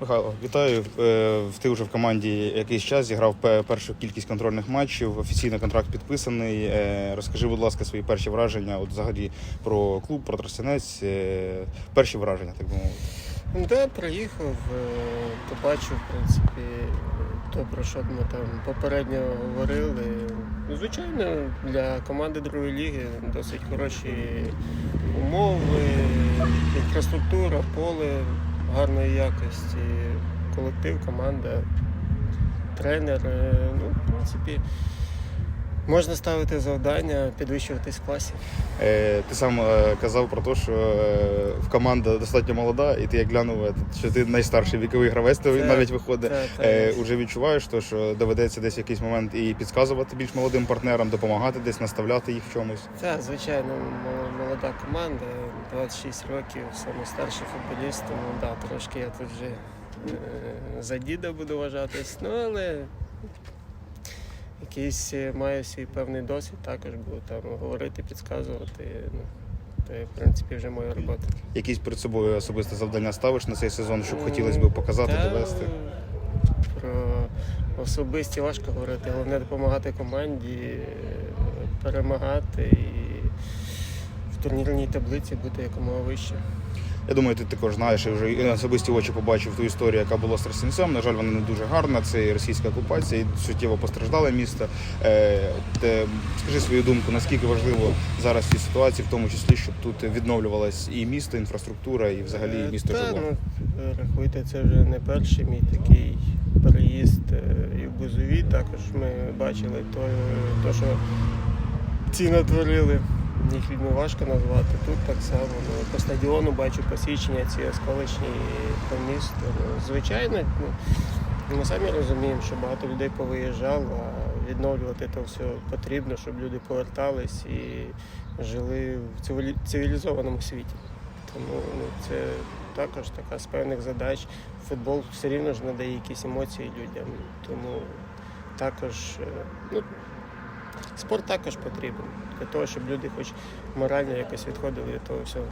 Михайло, вітаю. Е, Ти вже в команді якийсь час зіграв першу кількість контрольних матчів. Офіційно контракт підписаний. Е, Розкажи, будь ласка, свої перші враження. От взагалі про клуб, про Тростянець. Е, Перші враження, так би мовити. Ну, да, приїхав, побачив, в принципі, то, про що ми там попередньо говорили. Ну, Звичайно, для команди другої ліги досить хороші умови, інфраструктура, поле гарної якості, колектив, команда, тренер. Ну, в принципі, можна ставити завдання, підвищуватись в класі. Е, Ти сам е, казав про те, що е, в команда достатньо молода, і ти як глянув, е, що ти найстарший віковий гравець, Так, навіть виходить. Та- та- Е, Уже відчуваєш, то, що доведеться десь в якийсь момент і підказувати більш молодим партнерам, допомагати десь, наставляти їх в чомусь. Так, звичайно, молода команда, 26 років, саме старший футболіст, тому да, трошки я тут вже за діда буду вважатись. Ну, але якийсь е, маю свій певний досвід, також буду там говорити, підказувати. Ну, це, в принципі, вже моя робота. Якісь перед собою особисте завдання ставиш на цей сезон, щоб хотілося б показати, Та, довести. Про особисті важко говорити. Головне допомагати команді, е, перемагати і в турнірній таблиці бути якомога вище. Я думаю, ти також знаєш і вже і на особисті очі побачив ту історію, яка була з Тростянцем. На жаль, вона не дуже гарна. Це і російська окупація, і суттєво постраждале місто. Е, те, скажи свою думку, наскільки важливо зараз цій ситуації, в тому числі, щоб тут відновлювалось і місто, інфраструктура, і взагалі Е, місто та, жило. ну, рахуйте, це вже не перший мій такий переїзд е, і в Бузові. Також ми бачили то, то що ці натворили. Їх людьми важко назвати. Тут так само. Ну, по стадіону бачу посічення ці осколочні по місту. Ну, звичайно, ну, ми самі розуміємо, що багато людей повиїжджало, а відновлювати це все потрібно, щоб люди повертались і жили в цивілізованому світі. Тому ну, це також така з певних задач. Футбол все рівно ж надає якісь емоції людям. Тому також е, ну, спорт також потрібен для того, щоб люди хоч морально якось відходили від того всього.